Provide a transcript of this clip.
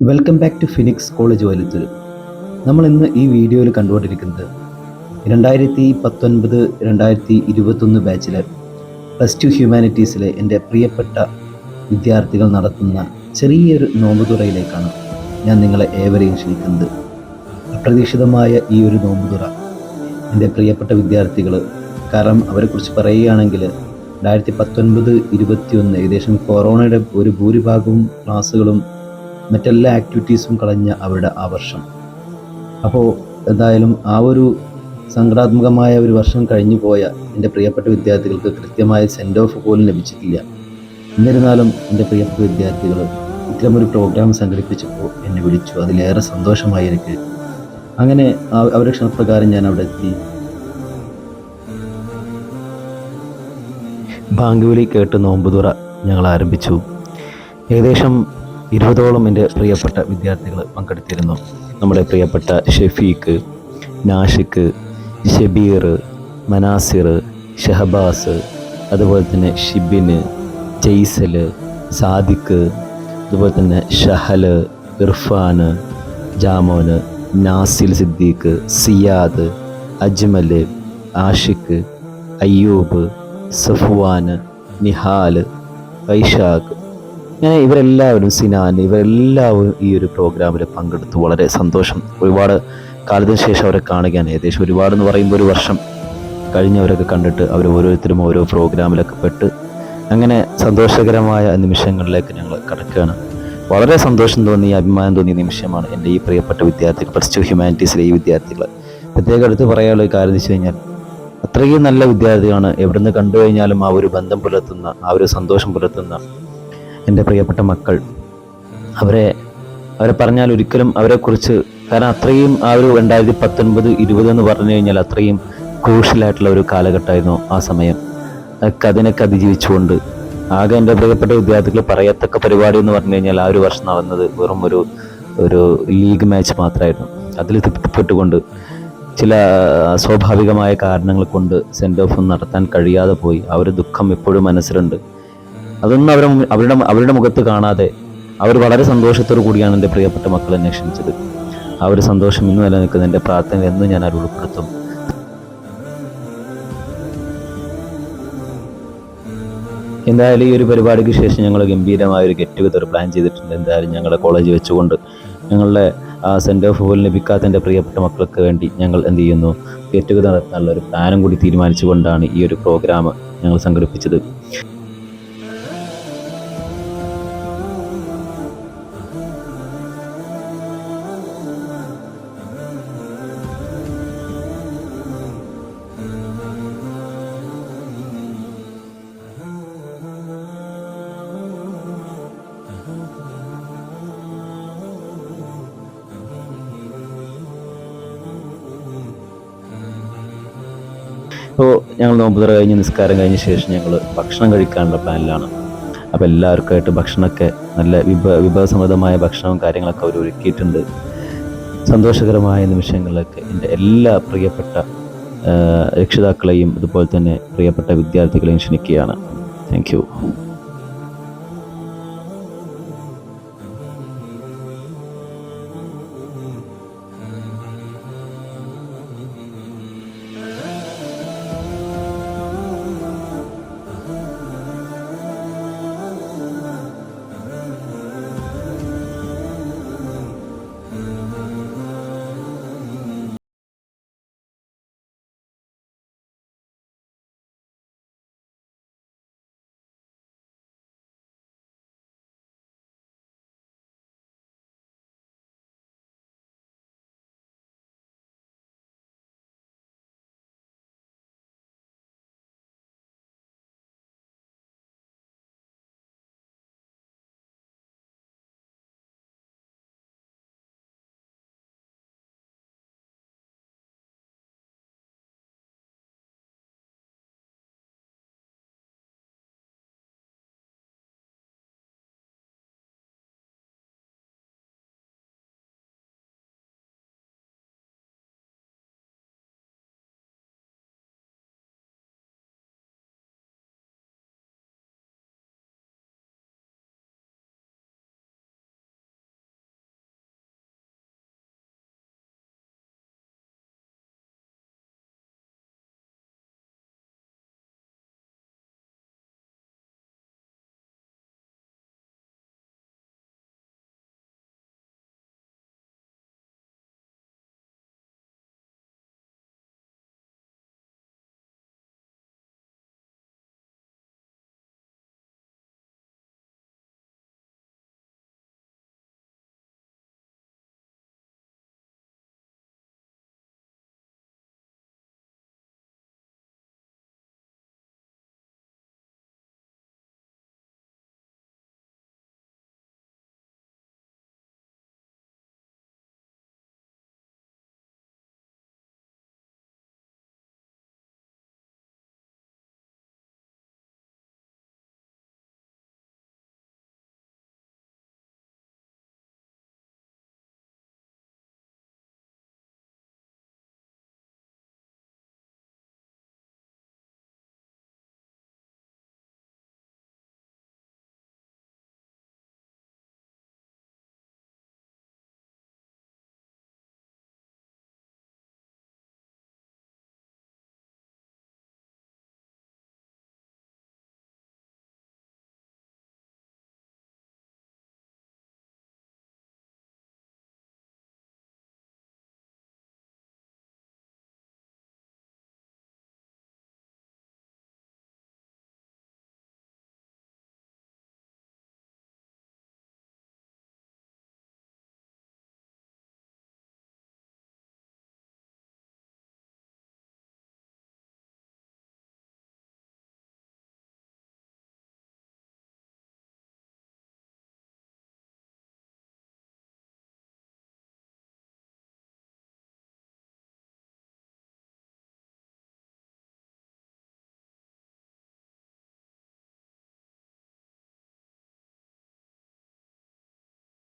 Welcome back to Phoenix college Valuthur നമ്മൾ ഇന്ന് ഈ വീഡിയോയിൽ കണ്ടുകൊണ്ടിരിക്കുന്നത് രണ്ടായിരത്തി പത്തൊൻപത് രണ്ടായിരത്തി ഇരുപത്തൊന്ന് ബാച്ചിലെ പ്ലസ് ടു ഹ്യൂമാനിറ്റീസിലെ എന്റെ പ്രിയപ്പെട്ട വിദ്യാർത്ഥികൾ നടത്തുന്ന ചെറിയൊരു നോമ്പുതുറയിലേക്കാണ് ഞാൻ നിങ്ങളെ ഏവരെയും ക്ഷണിക്കുന്നത്. അപ്രതീക്ഷിതമായ ഈ ഒരു നോമ്പുതുറ എന്റെ പ്രിയപ്പെട്ട വിദ്യാർത്ഥികൾ കാരണം അവരെക്കുറിച്ച് പറയുകയാണെങ്കിൽ രണ്ടായിരത്തി പത്തൊൻപത് ഇരുപത്തിയൊന്ന് ഏകദേശം കൊറോണയുടെ ഒരു ഭൂരിഭാഗവും ക്ലാസ്സുകളും മറ്റെല്ലാ ആക്ടിവിറ്റീസും കളഞ്ഞ അവരുടെ ആ വർഷം. അപ്പോൾ എന്തായാലും ആ ഒരു സംഘടാത്മകമായ ഒരു വർഷം കഴിഞ്ഞു പോയ എന്റെ പ്രിയപ്പെട്ട വിദ്യാർത്ഥികൾക്ക് കൃത്യമായ സെൻഡ് ഓഫ് പോലും ലഭിച്ചിട്ടില്ല. എന്നിരുന്നാലും എന്റെ പ്രിയപ്പെട്ട വിദ്യാർത്ഥികൾ ഇത്തരമൊരു പ്രോഗ്രാം സംഘടിപ്പിച്ചപ്പോൾ എന്നെ വിളിച്ചു. അതിലേറെ സന്തോഷമായി എനിക്ക്. അങ്ങനെ അവരുടെ ക്ഷണപ്രകാരം ഞാൻ അവിടെ എത്തി. ബാങ്കുവിളി കേട്ട് നോമ്പുതുറ ഞങ്ങൾ ആരംഭിച്ചു. ഏകദേശം ഇരുപതോളം എന്റെ പ്രിയപ്പെട്ട വിദ്യാർത്ഥികൾ പങ്കെടുത്തിരുന്നു. നമ്മുടെ പ്രിയപ്പെട്ട ഷെഫീഖ് നാഷിഖ് ഷബീർ മനാസിർ ഷഹബാസ് അതുപോലെ തന്നെ ഷിബിന് ജെയ്സൽ സാദിഖ് അതുപോലെ തന്നെ ഷഹൽ ഇർഫാൻ ജാമോന് നാസിൽ സിദ്ദീഖ് സിയാദ് അജ്മൽ ആഷിഖ് അയ്യൂബ് സഫ്വാൻ നിഹാൽ വൈശാഖ് ഇങ്ങനെ ഇവരെല്ലാവരും സിനാൻ ഇവരെല്ലാവരും ഈ ഒരു പ്രോഗ്രാമിൽ പങ്കെടുത്തു. വളരെ സന്തോഷം. ഒരുപാട് കാലത്തിന് ശേഷം അവരെ കാണുകയാണ്. ഏകദേശം ഒരുപാട് എന്ന് പറയുമ്പോൾ ഒരു വർഷം കഴിഞ്ഞവരൊക്കെ കണ്ടിട്ട് അവർ ഓരോരുത്തരും ഓരോ പ്രോഗ്രാമിലൊക്കെ പെട്ട് അങ്ങനെ സന്തോഷകരമായ നിമിഷങ്ങളിലേക്ക് ഞങ്ങൾ കടക്കുകയാണ്. വളരെ സന്തോഷം തോന്നിയ അഭിമാനം തോന്നിയ നിമിഷമാണ് എന്റെ ഈ പ്രിയപ്പെട്ട വിദ്യാർത്ഥികൾ പ്ലസ് ടു ഹ്യൂമാനിറ്റീസിലെ ഈ വിദ്യാർത്ഥികൾ പ്രത്യേകം എടുത്ത് പറയാനുള്ള കാര്യം എന്ന് വെച്ച് കഴിഞ്ഞാൽ അത്രയും നല്ല വിദ്യാർത്ഥികളാണ് എവിടുന്ന് കണ്ടു കഴിഞ്ഞാലും ആ ഒരു ബന്ധം പുലർത്തുന്ന ആ ഒരു സന്തോഷം പുലർത്തുന്ന എന്റെ പ്രിയപ്പെട്ട മക്കൾ. അവരെ അവരെ പറഞ്ഞാൽ ഒരിക്കലും അവരെക്കുറിച്ച് കാരണം അത്രയും ആ ഒരു രണ്ടായിരത്തി പത്തൊൻപത് ഇരുപത് എന്ന് പറഞ്ഞു കഴിഞ്ഞാൽ അത്രയും ക്രൂഷ്യലായിട്ടുള്ള ഒരു കാലഘട്ടമായിരുന്നു ആ സമയം. അതിനൊക്കെ അതിജീവിച്ചുകൊണ്ട് ആകെ എന്റെ പ്രിയപ്പെട്ട വിദ്യാർത്ഥികൾ പറയത്തക്ക പരിപാടി എന്ന് പറഞ്ഞു കഴിഞ്ഞാൽ ആ ഒരു വർഷം നടന്നത് വെറും ഒരു ഒരു ലീഗ് മാച്ച് മാത്രമായിരുന്നു. അതിൽ തൃപ്തിപ്പെട്ടുകൊണ്ട് ചില സ്വാഭാവികമായ കാരണങ്ങൾ കൊണ്ട് സെൻഡ് ഓഫ് നടത്താൻ കഴിയാതെ പോയി. ആ ഒരു ദുഃഖം എപ്പോഴും മനസ്സിലുണ്ട്. അതൊന്നും അവരെ അവരുടെ അവരുടെ മുഖത്ത് കാണാതെ അവർ വളരെ സന്തോഷത്തോടു കൂടിയാണ് എന്റെ പ്രിയപ്പെട്ട മക്കൾ എന്നെ ക്ഷണിച്ചത്. ആ ഒരു സന്തോഷം ഇന്ന് നിലനിൽക്കുന്ന എന്റെ പ്രാർത്ഥന എന്നും ഞാൻ അവർ ഉൾപ്പെടുത്തും എന്തായാലും ഈ ഒരു പരിപാടിക്ക് ശേഷം ഞങ്ങൾ ഗംഭീരമായ ഒരു ഗെറ്റ് ടുഗദർ പ്ലാൻ ചെയ്തിട്ടുണ്ട്. എന്തായാലും ഞങ്ങളുടെ കോളേജ് വെച്ചുകൊണ്ട് ഞങ്ങളുടെ ആ സെന്റ് ഓഫ് പോലും ലഭിക്കാത്ത എന്റെ പ്രിയപ്പെട്ട മക്കൾക്ക് വേണ്ടി ഞങ്ങൾ എന്ത് ചെയ്യുന്നു? ഗെറ്റ് ടുഗദർ നടത്താനുള്ള ഒരു പ്ലാനും കൂടി തീരുമാനിച്ചുകൊണ്ടാണ് ഈ ഒരു പ്രോഗ്രാം ഞങ്ങൾ സംഘടിപ്പിച്ചത്. അപ്പോൾ ഞങ്ങൾ നോമ്പുതറ കഴിഞ്ഞ് നിസ്കാരം കഴിഞ്ഞ ശേഷം ഞങ്ങൾ ഭക്ഷണം കഴിക്കാനുള്ള പ്ലാനിലാണ്. അപ്പോൾ എല്ലാവർക്കായിട്ട് ഭക്ഷണമൊക്കെ നല്ല വിഭ വിഭവസമൃദ്ധമായ ഭക്ഷണവും കാര്യങ്ങളൊക്കെ അവർ ഒരുക്കിയിട്ടുണ്ട്. സന്തോഷകരമായ നിമിഷങ്ങളിലൊക്കെ എന്റെ എല്ലാ പ്രിയപ്പെട്ട രക്ഷിതാക്കളെയും അതുപോലെ തന്നെ പ്രിയപ്പെട്ട വിദ്യാർത്ഥികളെയും ക്ഷണിക്കുകയാണ്. താങ്ക്